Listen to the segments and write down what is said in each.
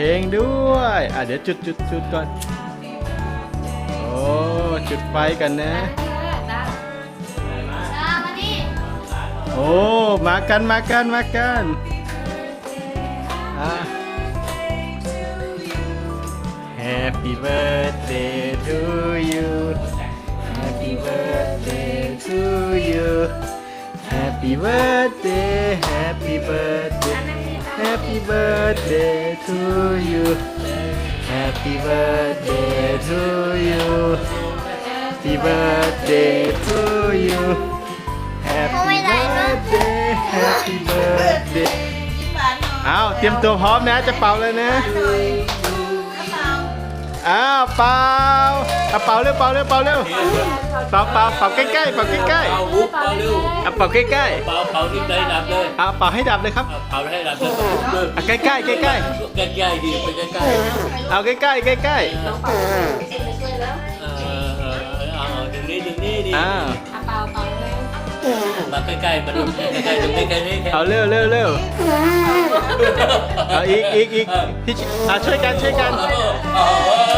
เพลงด้วย อะเดี๋ยวจุดจุดจุดก่อน โอ้จุดไฟกันนะ โอ้ มากันมากันมากันอะ Happy birthday to you Happy birthday to you Happy birthday Happy birthday Happy birthday to you Happy birthday to you Happy birthday to you Happy birthday Happy birthday อ้าวเตรียมตัวพร้อมนะจะเป่าแล้วนะอ้าวเป่าเอาเป่าเร็วเป่าเร็วเป่าเร็วเป่าเป่าเป่าใกล้ๆเป่าใกล้เป่าวุบเป่าเร็วๆ เอาเป่าใกล้เป่าเป่าที่ใจดับเลยๆเอาเป่าให้ดับเลยครับ เอาเป่าให้ดับเลยเดินเอาใกล้ๆใกล้ใกล้ๆดีไปใกล้ๆเอาใกล้ๆใกล้ๆ เออเออเออเอาถึงนี้ถึงนี้ดีๆอ้าวเป่าเป่าเลยมาใกล้ๆมาดูใกล้ๆตรงนี้ใกล้ๆเอาเร็วเร็วเร็วเอาอีกอีกอีกพี่ชิอะช่วยกันช่วยกัน เอ้ย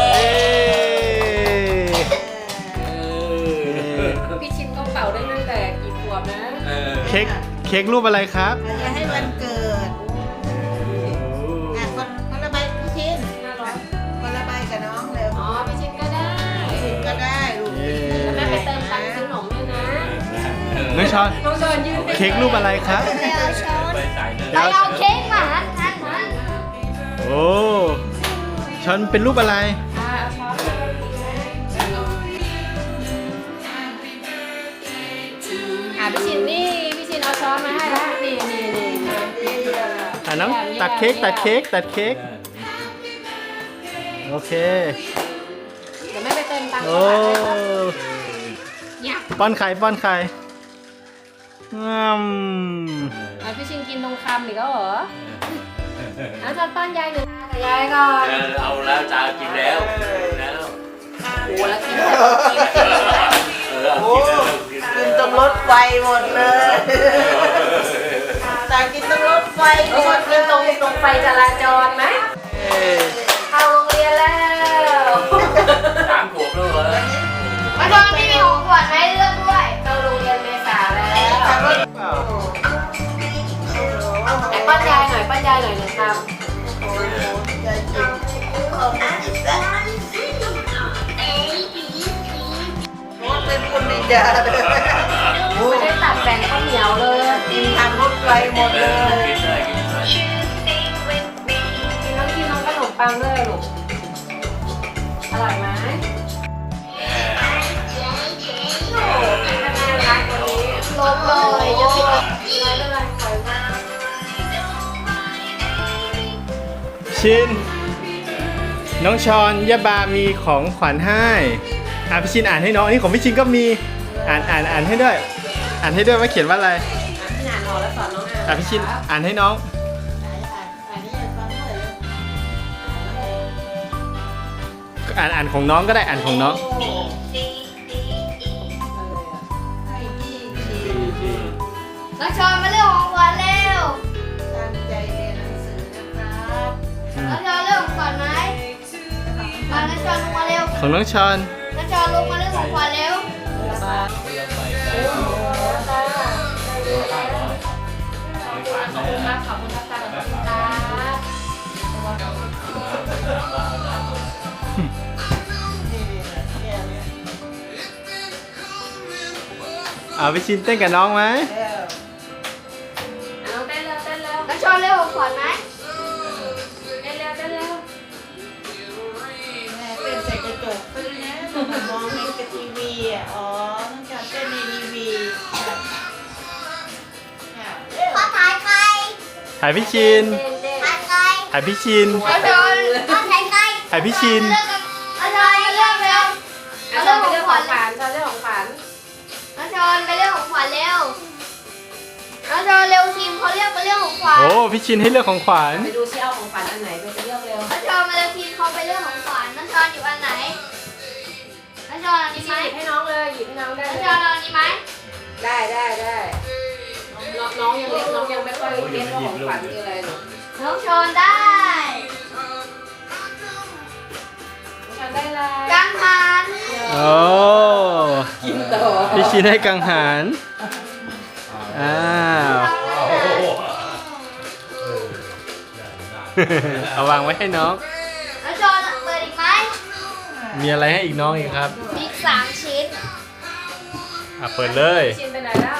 เค้กเค้กรูปอะไรครับอย่าให้วันเกิดอะคนคนละใบพี่ชินน่ารักคนละใบกับน้องเร็วอ๋อพี่ชินก็ได้ก็ได้ลูกเย้แล้วแม่ไปเติมตังค์ซื้อขนมด้วยนะน้องชอนน้องชอนยืนเค้กรูปอะไรครับไปสายเลยไปเอาเค้กมาหันหันหันโอ้ชอนเป็นรูปอะไร ชินเอาช้อนมาให้แล้วนี่นี่นี่นี่อะน้องตัดเค้กตัดเค้กตัดเค้กโอเคเดี๋ยวแม่ไปเติมตังค์โอ้ก่อนนะครับเนี่ยป้อนไข่ป้อนไข่อืมอะพี่ชินกินตรงคำอีกแล้วเหรออะจอนป้อนยายหนึ่งกับยายก่อน เอาแล้วจากินแล้วแล้ว โอ้แล้วกินแต่กินกินแล้ว รงรถไฟหมดเลยต่างกินตรงรถไฟน้องหชมอนดกินตรงตรงไฟจราจรไหมเอ้ยเข้าโรงเรียนแล้ว สามขวบแล้วเหรอมาชอนพี่มีของขวัญให้เลือกด้วย เข้าโรงเรียนเมษาแล้วเปล่าไอ้ป้อนยายหน่อยป้อนยายหน่อยหนึ่งครถเป็นคนดีจ้าเลยำไม่ได้ตัด แบ่งข้าวเหนียวเลยกินทางรถไฟหมดเลยกินได้กินได้กินน้องกินน้องขนมปังด้วยลูก อร่อยไหมโอ้น่ารักวันนี้ลบเลยจะติดน้อยเลยสวยมากชิน น้องชอนยาบามีของขวัญให้ อะพี่ชินอ่านให้น้องอันนี้ของพี่ชินก็มี อ่านอ่านอ่านให้ด้วย อ่านให้ด้วยว่าเขียนว่าอะไรพี่หนานออกแล้วสอนน้องอ่านอะพี่ชินอ่านให้น้องอันนี้ฟังหน่อยเลยอ่านอ่านของน้องก็ได้อ่านของน้องให้พี่ชีน้องชอนมาเรื่องของขวัญเร็วตั้งใจเรียนหนังสือนะครับน้องชอนเรื่องของขวัญไหมมาน้องชอนลงมาเร็วของน้องชอนน้องชอนลงมาเรื่องของขวัญเร็ว ขอบคุณครับขอบคุณครับตาขอบคุณครับอ่าพี่ชินเต้นกับน้องไหมแล้วเอาเต้นเร็วเต้นเร็วน้องชอนเรื่องของขวัญไหม ถ่ายพี่ชินเต้นเต้นถ่ายใครถ่ายพี่ชินน้องชอนขอถ่ายใครถ่ายพี่ชินเลิกกันเอาชอนเรื่องเร็วเอาเรื่องของขวัญชอนเรื่องของขวัญเอาชอนไปเรื่องของขวัญเร็วเอาชอนเร็วทีมเขาเรียกไปเรื่องของขวัญโอ้พี่ชินให้เลือกของขวัญ ไปดูซิเอาของขวัญอันไหนไปเลือกเร็วเอาชอนมาเร็วทีมเขาไปเรื่องของขวัญเอาชอนอยู่อันไหนเอาชอนอันพี่นี้ชิไหมหยิบให้น้องเลยหยิบให้น้องได้เอาเลยชอนเอาอันนี้ไหมได้ได้ได้ น้องยังเล็กน้องยังไม่ค่อยเก็ตว่าของขวัญคืออะไรหรอน้องชนได้ชอนได้อะไรกังหันโอ้กินต่อพี่ชินให้กังหันอ้าวเอาวางไว้ให้น้อง น้องชนเปิดอีกไหมมีอะไรให้อีกน้องอีกครับ มีสามชิ้นอะเปิดเลย ชิ้นไปไหนแล้ว